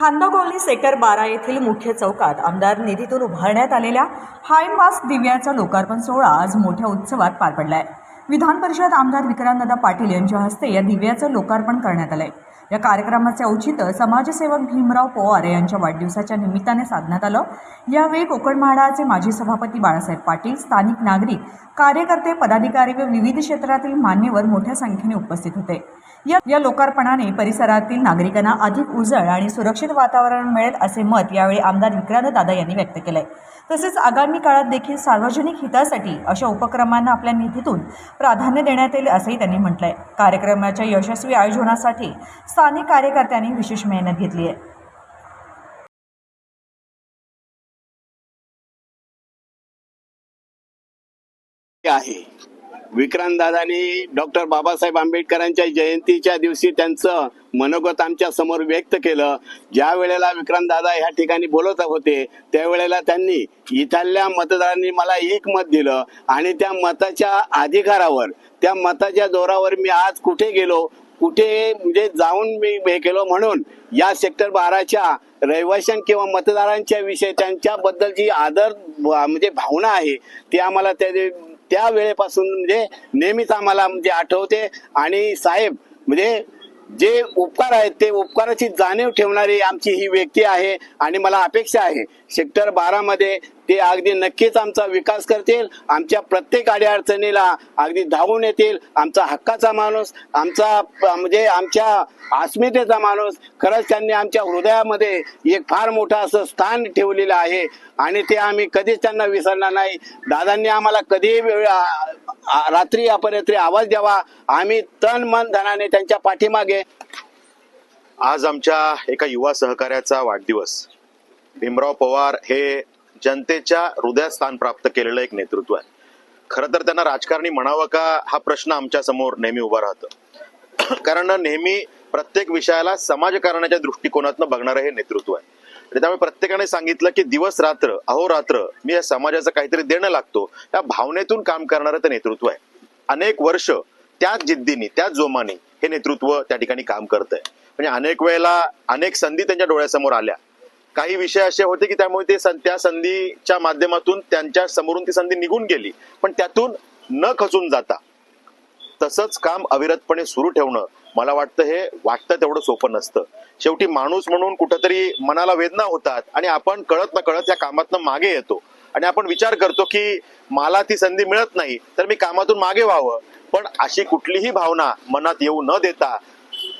खांदा colony sector बारा येथील मुख्य चौकात आमदार निधीतून उभारण्यात आलेल्या हायमास दिव्याचा लोकार्पण सोहळा आज मोठ्या उत्सवात पार पडलाय. विधान परिषद आमदार विक्रांतदादा पाटील यांच्या हस्ते या दिव्याचं लोकार्पण करण्यात आलं आहे या कार्यक्रमाचे औचित्य समाजसेवक भीमराव पोवार यांच्या वाढदिवसाच्या निमित्ताने साधण्यात आलं. यावेळी कोकण म्हाडाचे माजी सभापती बाळासाहेब पाटील स्थानिक नागरिक कार्यकर्ते पदाधिकारी व विविध क्षेत्रातील मान्यवर मोठ्या संख्येने उपस्थित होते. या या लोकार्पणाने परिसरातील नागरिकांना अधिक उजळ आणि सुरक्षित वातावरण मिळेल असे मत यावेळी आमदार विक्रांत दादा यांनी व्यक्त केलंय. तसेच आगामी काळात देखील सार्वजनिक हितासाठी अशा उपक्रमांना आपल्या निधीतून प्राधान्य देण्यात येईल असंही त्यांनी म्हटलंय. कार्यक्रमाच्या यशस्वी आयोजनासाठी स्थानिक कार्यकर्त्यांनी विशेष मेहनत घेतली आहे. आहे. विक्रांतदादांनी डॉक्टर बाबासाहेब आंबेडकरांच्या जयंतीच्या दिवशी त्यांचं मनोगत आमच्यासमोर व्यक्त केलं. ज्या वेळेला विक्रांतदादा ह्या ठिकाणी बोलत होते त्यावेळेला त्यांनी इथल्या मतदारांनी मला एक मत दिलं आणि त्या मताच्या अधिकारावर त्या मताच्या जोरावर मी आज कुठे गेलो कुठे म्हणजे जाऊन मी हे केलो म्हणून या सेक्टर बाराच्या रहिवाशां किंवा मतदारांच्या विषय त्यांच्याबद्दल जी आदर म्हणजे भावना आहे ती आम्हाला त्या त्या वेळेपासून म्हणजे नेहमीच आम्हाला म्हणजे आठवते. आणि साहेब म्हणजे जे उपकार आहेत ते उपकाराची जाणीव ठेवणारी आमची ही व्यक्ती आहे आणि मला अपेक्षा आहे. सेक्टर बारा मध्ये ते अगदी नक्कीच आमचा विकास करतील. आमच्या प्रत्येक अडीअडचणीला अगदी धावून येतील. आमचा हक्काचा माणूस आमचा म्हणजे आमच्या अस्मितेचा माणूस खरंच त्यांनी आमच्या हृदयामध्ये एक फार मोठं असं स्थान ठेवलेलं आहे. आणि ते आम्ही कधीच त्यांना विसरणार नाही. दादांनी आम्हाला कधीही वेळ रात्री अपरात्री आवाज द्यावा. आम्ही तन मन धनाने त्यांच्या पाठीमागे. आज आमच्या एका युवा सहकार्याचा वाढदिवस. भीमराव पवार हे जनतेच्या हृदयात स्थान प्राप्त केलेलं एक नेतृत्व आहे. खरं तर त्यांना राजकारणी म्हणावं का हा प्रश्न आमच्यासमोर नेहमी उभा राहतो. कारण नेहमी प्रत्येक विषयाला समाजकारणाच्या दृष्टिकोनातनं बघणारं हे नेतृत्व आहे. आणि त्यामुळे प्रत्येकाने सांगितलं की दिवस रात्र अहोरात्र मी या समाजाचं काहीतरी देणं लागतो त्या भावनेतून काम करणारं ते नेतृत्व आहे. अनेक वर्ष त्याच जिद्दीने त्याच जोमाने हे नेतृत्व त्या ठिकाणी काम करत आहे म्हणजे अनेक वेळेला अनेक संधी त्यांच्या डोळ्यासमोर आल्या. काही विषय असे होते की त्यामुळे ते सं- त्या संधीच्या माध्यमातून त्यांच्या समोरून ती संधी निघून गेली. पण त्यातून न खचून जाता तसंच काम अविरतपणे सुरू ठेवणं मला वाटतं हे वाटतं तेवढं सोपं नसतं. शेवटी माणूस म्हणून कुठंतरी मनाला वेदना होतात आणि आपण कळत न कळत या कामातनं मागे येतो. आणि आपण विचार करतो की मला ती संधी मिळत नाही तर मी कामातून मागे व्हावं. पण अशी कुठलीही भावना मनात येऊ न देता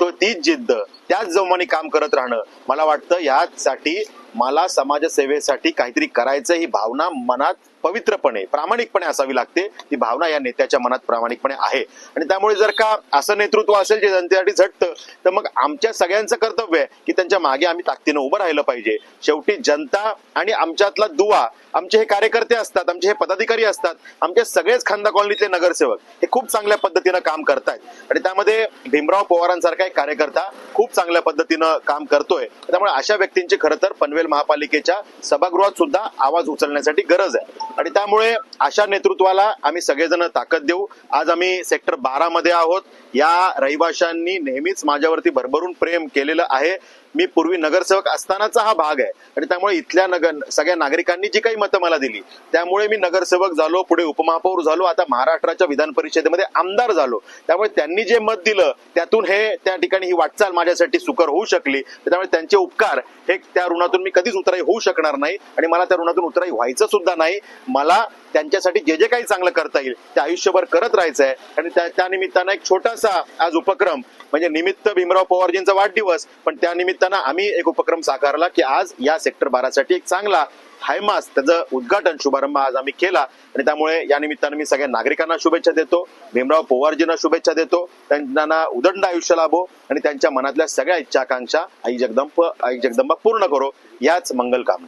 तो तीच जिद्द. त्याच जोमाने काम करत राहणं. मला वाटतं यासाठी मला समाजसेवेसाठी काहीतरी करायचं ही भावना मनात पवित्रपणे प्रामाणिकपणे असावी लागते. ती भावना या नेत्याच्या मनात प्रामाणिकपणे आहे. आणि त्यामुळे जर का असं नेतृत्व असेल जे जनतेसाठी झटतं तर मग आमच्या सगळ्यांचं कर्तव्य आहे की त्यांच्या मागे आम्ही ताकदीनं उभं राहिलं पाहिजे. शेवटी जनता आणि आमच्यातला दुवा आमचे हे कार्यकर्ते असतात आमचे हे पदाधिकारी असतात आमचे सगळेच खांदा कॉलनीतले नगरसेवक हे खूप चांगल्या पद्धतीनं काम करतायत. आणि त्यामध्ये भीमराव पवारांसारखा एक कार्यकर्ता खूप चांगल्या पद्धतीनं काम करतोय. त्यामुळे अशा व्यक्तींची खरं तर पनवेल महापालिकेच्या सभागृहात सुद्धा आवाज उचलण्यासाठी गरज आहे. आणि त्यामुळे अशा नेतृत्वाला आम्ही सगळेजण ताकद देऊ. आज आम्ही सेक्टर बारा मध्ये आहोत. या रहिवाशांनी नेहमीच माझ्यावरती भरभरून प्रेम केलेलं आहे. मी पूर्वी नगरसेवक असतानाचा हा भाग आहे. आणि त्यामुळे इथल्या नगर सगळ्या नागरिकांनी जी काही मतं मला दिली त्यामुळे मी नगरसेवक झालो पुढे उपमहापौर झालो आता महाराष्ट्राच्या विधान परिषदेमध्ये आमदार झालो. त्यामुळे त्यांनी जे मत दिलं त्यातून हे त्या ठिकाणी ही वाटचाल माझ्यासाठी सुकर होऊ शकली. त्यामुळे त्यांचे उपकार हे त्या ऋणातून मी कधीच उतराई होऊ शकणार नाही. आणि मला त्या ऋणातून उतराई व्हायचं सुद्धा नाही. मला त्यांच्यासाठी जे जे काही चांगलं करता येईल ते आयुष्यभर करत राहायचं आहे आणि त्या निमित्तानं एक छोटासा आज उपक्रम म्हणजे निमित्त भीमराव पवारजींचा वाढदिवस पण त्या निमित्तानं आम्ही एक उपक्रम साकारला की आज या सेक्टर बारासाठी एक चांगला हायमास त्याचं उद्घाटन शुभारंभ आज आम्ही केला. आणि त्यामुळे या निमित्तानं मी सगळ्या नागरिकांना शुभेच्छा देतो भीमराव पवारजींना शुभेच्छा देतो त्यांना उदंड आयुष्य लाभो आणि त्यांच्या मनातल्या सगळ्या इच्छा आकांक्षा आई जगदंब आई जगदंबा पूर्ण करो याच मंगल काम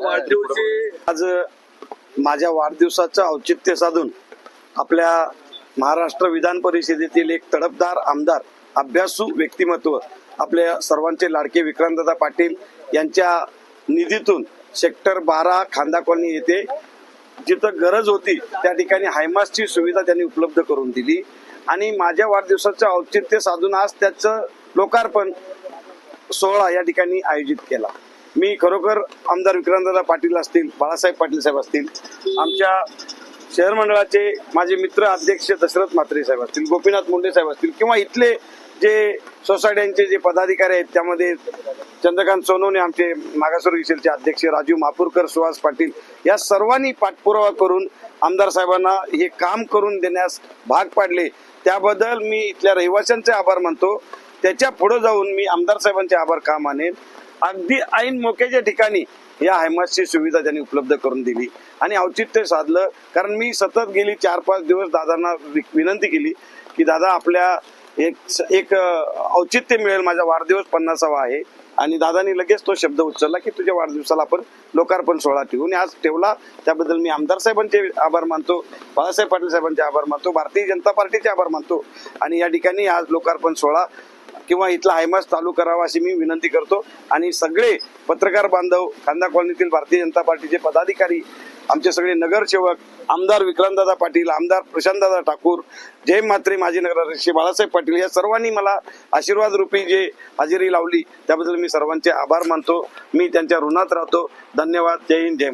वाढदिवशी आज माझ्या वाढदिवसाचं औचित्य साधून आपल्या महाराष्ट्र विधान परिषदेतील एक तडफदार आमदार अभ्यासू व्यक्तिमत्व आपल्या सर्वांचे लाडके विक्रांतदादा पाटील यांच्या निधीतून सेक्टर बारा खांदा कॉलनी येथे जिथं गरज होती त्या ठिकाणी हायमासची सुविधा त्यांनी उपलब्ध करून दिली. आणि माझ्या वाढदिवसाचं औचित्य साधून आज त्याचं लोकार्पण सोहळा या ठिकाणी आयोजित केला. मी खरोखर आमदार विक्रांतदादा पाटील असतील बाळासाहेब पाटील साहेब असतील आमच्या शहर मंडळाचे माझे मित्र अध्यक्ष दशरथ म्हात्रे साहेब असतील गोपीनाथ मुंडे साहेब असतील किंवा इथले जे सोसायट्यांचे जे पदाधिकारी आहेत त्यामध्ये चंद्रकांत सोनवणे आमचे मागासवर्ग सेलचे अध्यक्ष राजू मापूरकर सुहास पाटील या सर्वांनी पाठपुरावा करून आमदार साहेबांना हे काम करून देण्यास भाग पाडले. त्याबद्दल मी इथल्या रहिवाशांचे आभार मानतो. त्याच्या पुढे जाऊन मी आमदार साहेबांचे आभार का मानेन? अगदी ऐन मोक्याच्या ठिकाणी या हायमासची सुविधा त्यांनी उपलब्ध करून दिली. आणि औचित्य साधलं. कारण मी सतत गेली चार पाच दिवस दादांना विनंती केली की दादा आपल्या एक एक औचित्य मिळेल. माझा वाढदिवस पन्नासावा आहे. आणि दादानी लगेच तो शब्द उचलला की तुझ्या वाढदिवसाला आपण लोकार्पण सोहळा ठेवू. आणि आज ठेवला. त्याबद्दल मी आमदार साहेबांचे आभार मानतो. बाळासाहेब पाटील साहेबांचे आभार मानतो. भारतीय जनता पार्टीचे आभार मानतो. आणि या ठिकाणी आज लोकार्पण सोहळा किंवा इथला हायमास चालू करावा अशी मी विनंती करतो. आणि सगळे पत्रकार बांधव खांदा कॉलनीतील भारतीय जनता पार्टीचे पदाधिकारी आमचे सगळे नगरसेवक आमदार विक्रांतदादा पाटील आमदार प्रशांतदादा ठाकूर जय मात्रे माजी नगराध्यक्ष बाळासाहेब पाटील या सर्वांनी मला आशीर्वाद रूपी जे हजेरी लावली त्याबद्दल मी सर्वांचे आभार मानतो. मी त्यांच्या ऋणात राहतो. धन्यवाद. जय हिंद जय